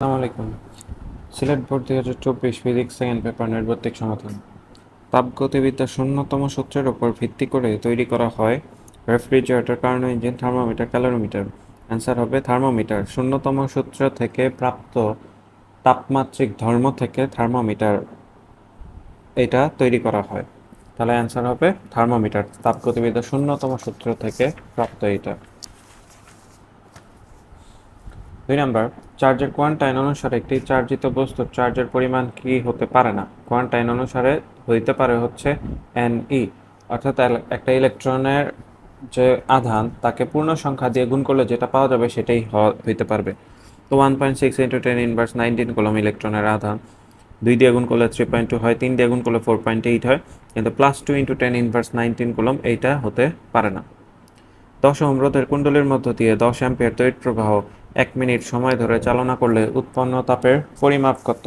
আসসালামু সিলেট বোর্ড দুই হাজার চব্বিশ ফিজিক্স সেকেন্ড পেপার নৈর্ব্যক্তিক সমাধান। তাপগতিবিদ্যার শূন্যতম সূত্রের উপর ভিত্তি করে তৈরি করা হয় refrigerator, Carnot engine, thermometer, calorimeter. Answer হবে থার্মোমিটার। শূন্যতম সূত্র থেকে প্রাপ্ত তাপমাত্রিক ধর্ম থেকে থার্মোমিটার এটা তৈরি করা হয়। তাহলে অ্যান্সার হবে থার্মোমিটার। তাপগতিবিদ্যার শূন্যতম সূত্র থেকে প্রাপ্ত এটা। দুই নাম্বার চার্জের কোয়ান্টাইন অনুসারে একটি চার্জিত বস্তুর চার্জের পরিমাণ কি হতে পারে না? কোয়ান্টাইন অনুসারে হইতে পারে হচ্ছে এন ই অর্থাৎ একটা ইলেকট্রনের যে আধান, তাকে পূর্ণ সংখ্যা দিয়ে গুণ করলে যেটা পাওয়া যাবে সেটাই হইতে পারবে। তো one point six into ten inverse nineteen coulomb ইলেকট্রনের আধান, দুই দিয়ে গুণ করলে থ্রি পয়েন্ট টু হয়, তিন দিয়ে গুণ করলে ফোর পয়েন্ট এইট হয়, কিন্তু plus two into ten inverse nineteen coulomb এইটা হতে পারে না। দশ ওহম রোধের কুণ্ডলীর মধ্য দিয়ে দশ অ্যাম্পিয়ার তড়িৎ প্রবাহ এক মিনিট সময় ধরে চালনা করলে উৎপন্ন তাপের পরিমাপ কত?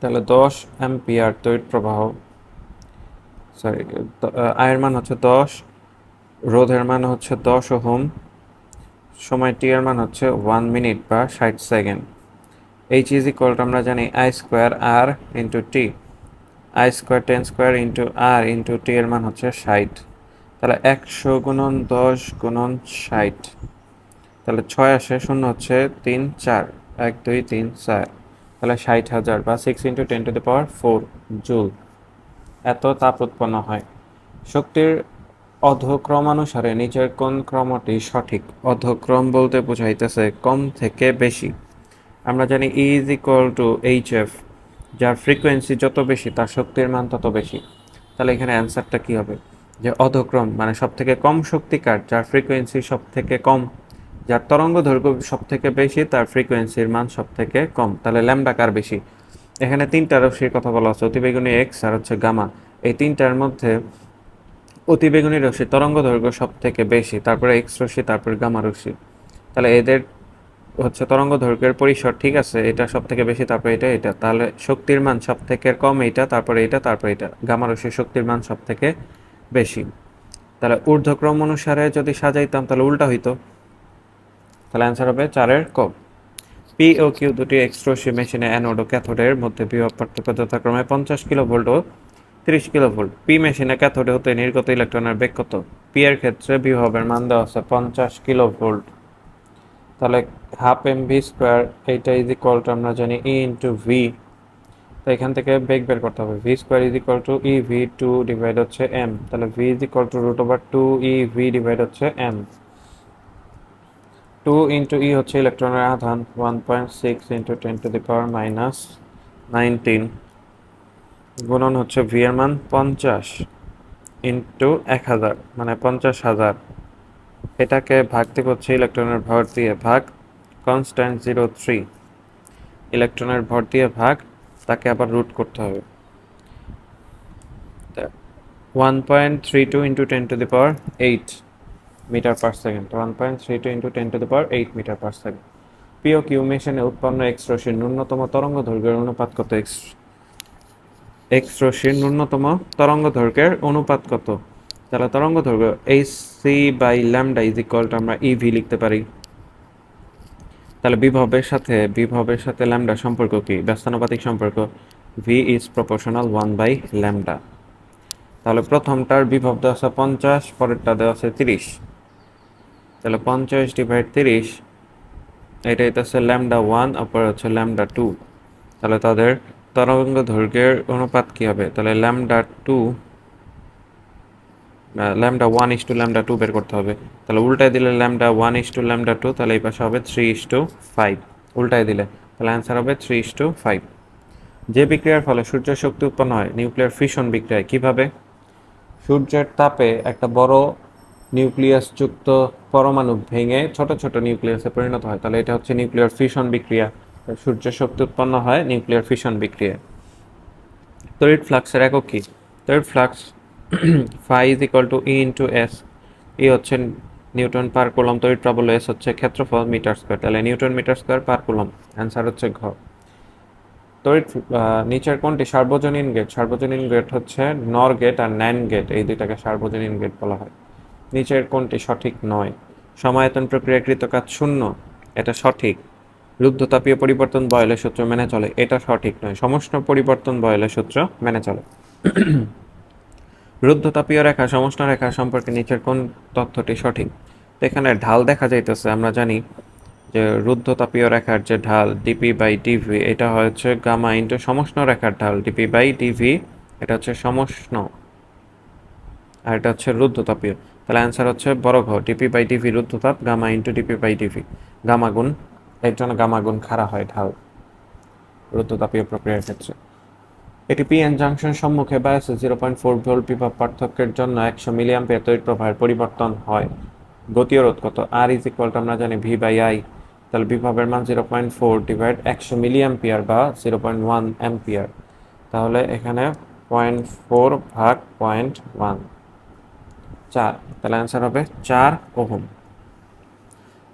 তাহলে দশ অ্যাম্পিয়ার তড়িৎ প্রবাহ সরি আয়ের মান হচ্ছে দশ, রোধের মান হচ্ছে দশ ওহম, সময় টি এর মান হচ্ছে ওয়ান মিনিট বা ষাট সেকেন্ড এইচ ইজ ইকুয়াল আমরা জানি I square R into T I square ten square into R into T এর মান হচ্ছে ষাট, তাহলে একশো গুণন দশ গুণন ষাট। তাহলে ছয় আসে, শূন্য হচ্ছে তিন, চার। এক, দুই, তিন, চার। তাহলে ষাট হাজার বা six into ten to the power four joule এত তাপ উৎপন্ন হয়। শক্তির অধক্রমানুসারে নিচের কোন ক্রমটি সঠিক? অধক্রম বলতে বোঝাইতেছে কম থেকে বেশি। আমরা জানি E is equal to H F যার ফ্রিকোয়েন্সি যত বেশি, তার শক্তির মান তত বেশি। তাহলে এখানে অ্যান্সারটা কী হবে? যে অধক্রম মানে সব থেকে কম শক্তিকার যার ফ্রিকোয়েন্সি সব থেকে কম যার তরঙ্গ দৈর্ঘ্য সব থেকে বেশি, তার ফ্রিকোয়েন্সির মান সব থেকে কম। তাহলে ল্যামডা কার বেশি? এখানে তিনটা রশ্মির কথা বলা হচ্ছে অতিবেগুনি এক্স আর হচ্ছে গামা। এই তিনটার মধ্যে অতিবেগুনি রশ্মি তরঙ্গ দৈর্ঘ্য সব থেকে বেশি, তারপরে এক্স রশ্মি, তারপরে গামা রশ্মি। তাহলে এদের হচ্ছে তরঙ্গ দৈর্ঘ্যের পরিসর ঠিক আছে, এটা সব থেকে বেশি, তারপরে এটা এটা। তাহলে শক্তির মান সব থেকে কম এইটা, তারপরে এটা তারপরে এটা। গামা রশ্মির শক্তির মান সব থেকে বেশি। তাহলে ঊর্ধ্বক্রম অনুসারে যদি সাজাইতাম, তাহলে উল্টা হইতো। তাহলে অ্যান্সার হবে চারের ক। পি ও কিউ দুটি এক্সট্রোসি মেশিনে অ্যানোড ও ক্যাথোডের মধ্যে বিভব পার্থক্য যথাক্রমে পঞ্চাশ কিলো ভোল্ট ও তিরিশ কিলো ভোল্ট পি মেশিনে ক্যাথোডে হতে নির্গত ইলেকট্রনের বেগ কত? পি এর ক্ষেত্রে বিভবের মান দেওয়া আছে পঞ্চাশ কিলো ভোল্ট তাহলে হাফ এম ভি স্কোয়ার এইটা ইজ ইকুয়াল টু আমরা জানি ই ইন্টু ভি তো এখান থেকে বেগ বের করতে হবে। V square is equal to E V two divide হচ্ছে এম তাহলে V is equal to root over two E V divide হচ্ছে এম টু ইন্টু ই হচ্ছে ইলেকট্রনের আধান one point six into ten to the power minus nineteen গুণন হচ্ছে V এর মান পঞ্চাশ ইন্টু এক হাজার মানে পঞ্চাশ হাজার। এটাকে ভাগ দিব হচ্ছে ইলেকট্রনের ভর দিয়ে ভাগ কনস্ট্যান্ট জিরো থ্রি ইলেকট্রনের ভর দিয়ে ভাগ, তাকে আবার রুট করতে হবে। One point three two into ten to the power eight metre per second one point three two into ten to the power eight metre per second. PO Q মেশিনে উৎপন্ন এক্স রশ্মির ন্যূনতম তরঙ্গ দৈর্ঘ্যের অনুপাত কত? এক্স এক্স রশ্মির ন্যূনতম তরঙ্গ দৈর্ঘ্যের অনুপাত কত? তাহলে তরঙ্গ দৈর্ঘ্য H C by lambda is equal to আমরা ইভি লিখতে পারি। তাহলে বিভবের সাথে বিভবের সাথে ল্যামডা সম্পর্ক কি? ব্যস্তানুপাতিক সম্পর্ক। V is proportional one by lambda তাহলে প্রথমটার বিভব দেওয়া আছে পঞ্চাশ, পরেরটা দেওয়া আছে তিরিশ। তাহলে পঞ্চাশ ডিভাইড তিরিশ এটা হচ্ছে ল্যামডা ওয়ান অপর হচ্ছে ল্যামডা টু তাহলে তাদের তরঙ্গ দৈর্ঘ্যের অনুপাত কি হবে? তাহলে lambda two lambda one is two lambda two বের করতে হবে। তাহলে উল্টায় দিলে lambda one is two lambda two তাহলে এই পাশে হবে থ্রি ইস টু ফাইভ উল্টায় দিলে, তাহলে অ্যান্সার হবে থ্রি ইস টু ফাইভ যে বিক্রিয়ার ফলে সূর্য শক্তি উৎপন্ন হয় নিউক্লিয়ার ফিশন বিক্রিয়ায়। কীভাবে? সূর্যের তাপে একটা বড় নিউক্লিয়াস যুক্ত পরমাণু ভেঙে ছোট ছোট নিউক্লিয়াসে পরিণত হয়। তাহলে এটা হচ্ছে নিউক্লিয়ার ফিশন বিক্রিয়া। সূর্য শক্তি উৎপন্ন হয় নিউক্লিয়ার ফিশন বিক্রিয়া তড়িৎ ফ্লাক্সের একক কি? তড়িৎ flux phi is equal to E into S E হচ্ছে নিউটন পার কুলম তড়িৎ প্রবল এস হচ্ছে ক্ষেত্রফল মিটার স্কোয়ার। তাহলে newton metre square per coulomb answer হচ্ছে ঘ। তড়িৎ নিচের কোনটি সার্বজনীন গেট সার্বজনীন গেট হচ্ছে নর গেট আর ন্যান গেট এই দুইটাকে সার্বজনীন গেট বলা হয়। নিচের কোনটি সঠিক নয়। সমায়তন প্রক্রিয়াকৃত কাজ শূন্য, এটা সঠিক। রুদ্ধতাপীয় পরিবর্তন বয়লের সূত্র মেনে চলে, এটা সঠিক নয়। সমষ্ণ পরিবর্তন বয়লের সূত্র মেনে চলে। রুদ্ধতাপীয় রেখা, সমষ্ণ রেখা সম্পর্কে নিচের কোন তথ্যটি সঠিক? এখানে ঢাল দেখা যাইতেছে, আমরা জানি যে রুদ্ধতাপীয় রেখার যে ঢাল ডিপি বাই ডিভি এটা হচ্ছে গামা ইন্টু সমষ্ণ রেখার ঢাল ডিপি বাই ডিভি এটা হচ্ছে সমষ্ণ আর এটা হচ্ছে রুদ্ধতাপীয়। তাহলে অ্যান্সার হচ্ছে বড় ঘ DP by DV রুদ্ধতাপ gamma into DP by DV gamma গুণ, এর জন্য গামা গুণ খাড়া হয় ঢাল রুদ্ধতাপীয় প্রক্রিয়ার ক্ষেত্রে। এটি পিএন জাংশন সম্মুখে বায়াসে জিরো পয়েন্ট ফোর ভোল্ট বিভব পার্থক্যের জন্য একশো মিলিয়াম মিলিয়াম্পিয়ার তড়িৎ প্রবাহের পরিবর্তন হয়। গতীয় রোধ কত? আর ইজ ইকুয়াল টু আমরা জানি ভি বাই আই তাহলে বিভবের মান জিরো পয়েন্ট ফোর ডিভাইড একশো মিলিয়াম্পিয়ার বা জিরো পয়েন্ট ওয়ান অ্যাম্পিয়ার তাহলে এখানে পয়েন্ট ফোর ভাগ পয়েন্ট ওয়ান চার, তাহলে অ্যান্সার হবে চার ওহম।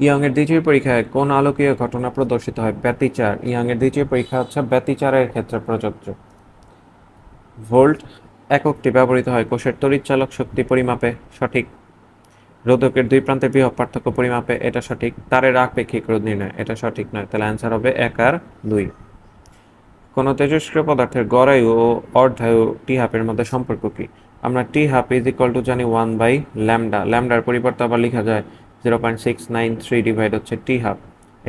ইয়ং এর দ্বিতীয় পরীক্ষায় কোন আলোকীয় ঘটনা প্রদর্শিত হয়? ব্যতিচার। ইয়ং এর দ্বিতীয় পরীক্ষা হচ্ছে ব্যতিচারের ক্ষেত্রে প্রযোজ্য। ভোল্ট এককটি ব্যবহৃত হয় কোষের তড়িৎচালক শক্তি পরিমাপে সঠিক। রোধকের দুই প্রান্তের বৃহৎ পার্থক্য পরিমাপে এটা সঠিক। তারের আপেক্ষিক রোধ নির্ণয়, এটা সঠিক নয়, তাহলে অ্যান্সার হবে এক আর দুই। কোনো তেজস্ক্রিয় পদার্থের গড়ায়ু ও অর্ধায়ু টি হাফের মধ্যে সম্পর্ক কি? আমরা T half is equal to জানি ওয়ান বাই ল্যামডা ল্যামডার পরিবর্তে আবার লেখা যায় zero point six nine three divide হচ্ছে টি হাফ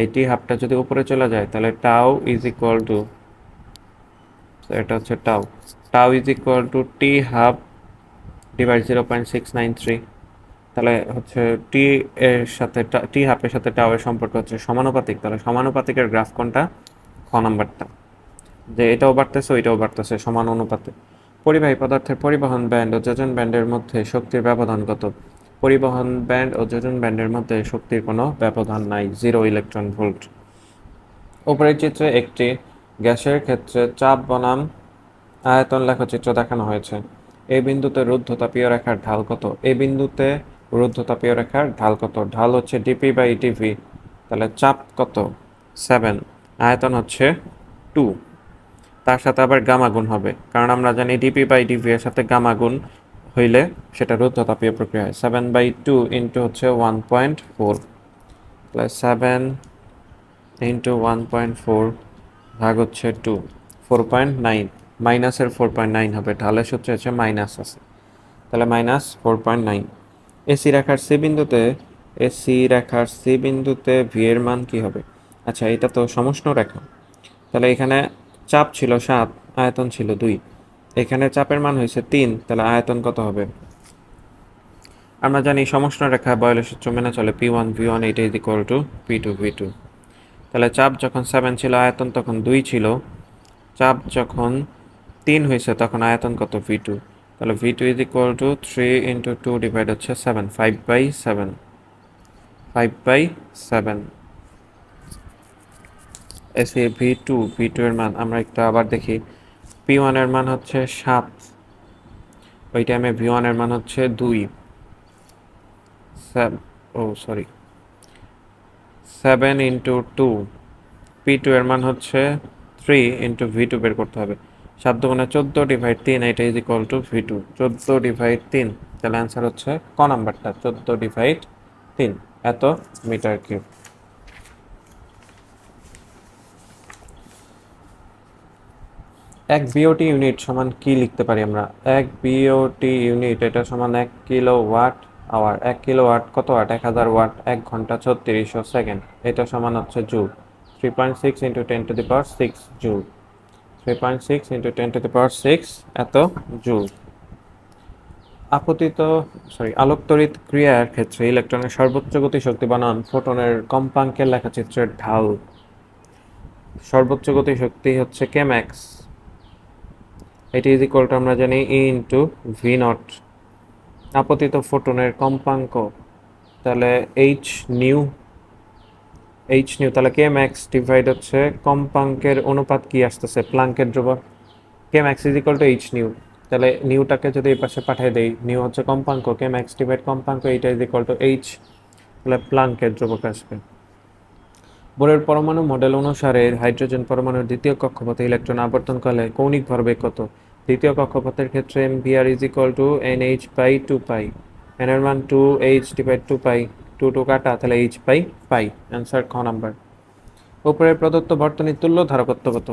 এই টি হাফটা যদি উপরে চলে যায়, তাহলে টাও ইজ ইকুয়াল টু এটা হচ্ছে tau tau is equal to T half divide zero point six nine three তাহলে হচ্ছে টি এর সাথে টি হাফের সাথে টাও এর সম্পর্ক হচ্ছে সমানুপাতিক। তাহলে সমানুপাতিকের গ্রাফ কোনটা? খ নাম্বারটা। যে এটাও বাড়তেছে, ওইটাও বাড়তেছে, সমান অনুপাতে। পরিবাহী পদার্থের পরিবহন ব্যান্ড ও যোজন ব্যান্ডের মধ্যে শক্তির ব্যবধান কত? পরিবহন ব্যান্ড ও যোজন ব্যান্ডের মধ্যে শক্তির কোনো ব্যবধান নাই জিরো ইলেকট্রন ভোল্ট উপরের চিত্রে একটি গ্যাসের ক্ষেত্রে চাপ বনাম আয়তন লেখচিত্র দেখানো হয়েছে। এই বিন্দুতে রুদ্ধতাপীয় রেখার ঢাল কত? এই বিন্দুতে রুদ্ধতাপীয় রেখার ঢাল কত? ঢাল হচ্ছে ডিপি বাই ডিভি তাহলে চাপ কত? সেভেন আয়তন হচ্ছে টু তার সাথে আবার গামা গুণ হবে। কারণ আমরা জানি ডিপি বাই ডিভি এর সাথে গামা গুণ হইলে সেটা রুদ্ধতাপীয় প্রক্রিয়া হয়। সেভেন বাই টু ইন্টু হচ্ছে one point four plus seven into one point four ভাগ হচ্ছে টু ফোর পয়েন্ট নাইন মাইনাসের ফোর পয়েন্ট নাইন হবে। ঢালের সূত্রে হচ্ছে মাইনাস আছে। তাহলে minus four point nine AC রেখার সি বিন্দুতে এসি রেখার সি বিন্দুতে ভি এর মান কি হবে? আচ্ছা এটা তো সমষ্ণ রেখা। তাহলে এখানে চাপ ছিল সাত, আয়তন ছিল দুই। এখানে চাপের মান হয়েছে তিন, তাহলে আয়তন কত হবে? আমরা জানি সমষ্ণ রেখা বয়লের সূত্র মেনে চলে পি ওয়ান ভি ওয়ান এইটা is equal to P two V two তাহলে চাপ যখন সেভেন ছিল, আয়তন তখন দুই ছিল। চাপ যখন তিন হয়েছে, তখন আয়তন কত ভি টু তাহলে V two is equal to three into two divide হচ্ছে seven five by seven five by seven এসে ভি টু ভি টু এর মান আমরা একটু আবার দেখি। পি ওয়ানের মান হচ্ছে সাত। ওই টাইমে ভি ওয়ানের মান হচ্ছে দুই। ও sorry seven into two P two এর মান হচ্ছে থ্রি ইন্টু ভি টু বের করতে হবে। সাত দুগুণে চোদ্দ ডিভাইড তিন এটা is equal to V two. চোদ্দ ডিভাইড তিন, তাহলে অ্যান্সার হচ্ছে ক নাম্বারটা চোদ্দ ডিভাইড তিন। এত মিটার কিউব এক বিওটি ইউনিট সমান কি লিখতে পারি আমরা? এক বিওটি ইউনিট এটা সমান এক কিলো ওয়াট আওয়ার এক কিলো ওয়াট কত ওয়াট? এক হাজার ওয়াট, এক ঘণ্টা ছত্রিশশো সেকেন্ড। এটা সমান হচ্ছে joule. Three point six into ten to the power six joule. Three point six into ten to the power six এত জুল। আপতিত সরি আলোকতড়িৎ ক্রিয়ার ক্ষেত্রে ইলেকট্রনের সর্বোচ্চ গতি শক্তি বানান ফোটনের কম্পাঙ্কের লেখাচিত্রের ঢাল। সর্বোচ্চ গতি শক্তি হচ্ছে কে ম্যাক্স এটি ইজ ইকুয়াল টু আমরা জানি ই ইন্টু ভি নট আপতিত ফোটনের কম্পাঙ্ক, তাহলে এইচ নিউ এইচ নিউ তাহলে কে ম্যাক্স ডিভাইড হচ্ছে, কম্পাঙ্কের অনুপাত কি আসতেছে? প্লাঙ্কের ধ্রুবক। K max is equal to H nu তাহলে নিউটাকে যদি এই পাশে পাঠিয়ে দেই নিউ হচ্ছে কম্পাঙ্ক কে ম্যাক্স ডিভাইড কম্পাঙ্ক, এইটা ইজ ইকুয়াল টু এইচ তাহলে প্লাঙ্কের ধ্রুবক আসবে। বোরের পরমাণু মডেল অনুসারে হাইড্রোজেন পরমাণুর দ্বিতীয় কক্ষপথে ইলেকট্রন আবর্তন করলে কৌণিক ভরবেগ কত দ্বিতীয় কক্ষপথের ক্ষেত্রে M V R is equal to N H by two pi N এর মান two H divide two pi two two কাটা, তাহলে এইচ পাই পাই অ্যান্সার খ নাম্বার উপরের প্রদত্ত বর্তনীর তুল্য ধারকত্ব কত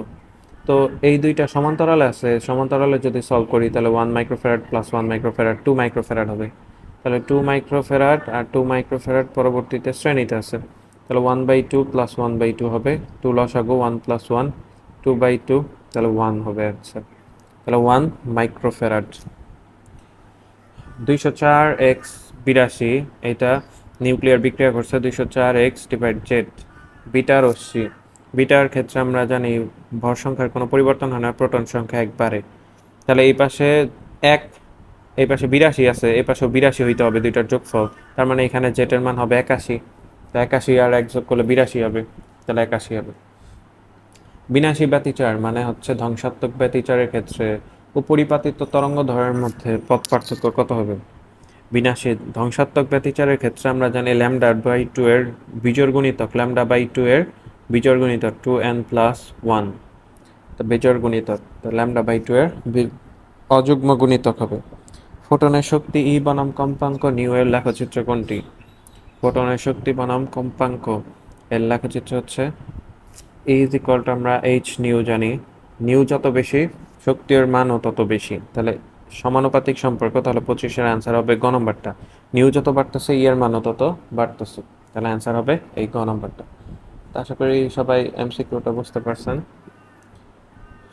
তো এই দুইটা সমান্তরালে আছে, সমান্তরালে যদি সলভ করি, তাহলে one microfarad plus one microfarad two microfarad হবে। তাহলে টু মাইক্রোফেরাট আর টু মাইক্রোফেরাট পরবর্তীতে শ্রেণীতে আছে। তাহলে one by two plus one by two হবে। টু লসাগু one plus one two by two তাহলে ওয়ান হবে আচ্ছা তাহলে ওয়ান মাইক্রোফেরাড দুইশো চার এক্স বিরাশি, এটা নিউক্লিয়ার বিক্রিয়া করছে দুইশো চার এক্স ডিভাইড জেড বিটার সি বিটার ক্ষেত্রে আমরা জানি ভর সংখ্যার কোনো পরিবর্তন হয় না প্রোটন সংখ্যা একবারে। তাহলে এই পাশে এক, এই পাশে বিরাশি আছে, এই পাশেও বিরাশি হইতে হবে, দুইটার যোগফল। তার মানে এখানে জেটের মান হবে একাশি। তো একাশি আর এক যোগ করলে বিরাশি হবে, তাহলে একাশি হবে। বিনাশী ব্যতিচার মানে হচ্ছে ধ্বংসাত্মক ব্যতিচারের ক্ষেত্রে উপরিপাতিত তরঙ্গ ধরের মধ্যে পথ পার্থক্য কত হবে? বিনাশী ধ্বংসাত্মক ব্যতিচারের ক্ষেত্রে আমরা জানি ল্যামডা বাই টু এর বিজোড় গুণিতক, ল্যামডা বাই টু এর বিজোড় গুণিতক টু এন প্লাস ওয়ান। তো বিজোড় গুণিতক, তো ল্যামডা বাই টু এর অযুগ্ম গুণিতক হবে। ফোটনের শক্তি ই বনাম কম্পাঙ্ক নিউ এর লেখচিত্র কোনটি? ফোটনের শক্তি বনাম কম্পাঙ্ক। এর লেখচিত্র হচ্ছে E ইজ ইকুয়াল টু আমরা এইচ নিউ জানি। নিউ যত বেশি, শক্তির মানও তত বেশি। তাহলে সমানুপাতিক সম্পর্ক, তাহলে পঁচিশের অ্যান্সার হবে গ নম্বরটা। নিউ যত বাড়তেছে ইয়ের মানও তত বাড়তেছে। তাহলে অ্যান্সার হবে এই গ নম্বরটা। আশা করি সবাই এমসিকিউটা বুঝতে পারছেন।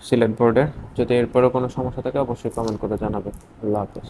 সিলেট বোর্ডের যদি এরপরেও কোনো সমস্যা থাকে, অবশ্যই কমেন্ট করে জানাবে আল্লাহ হাফেজ।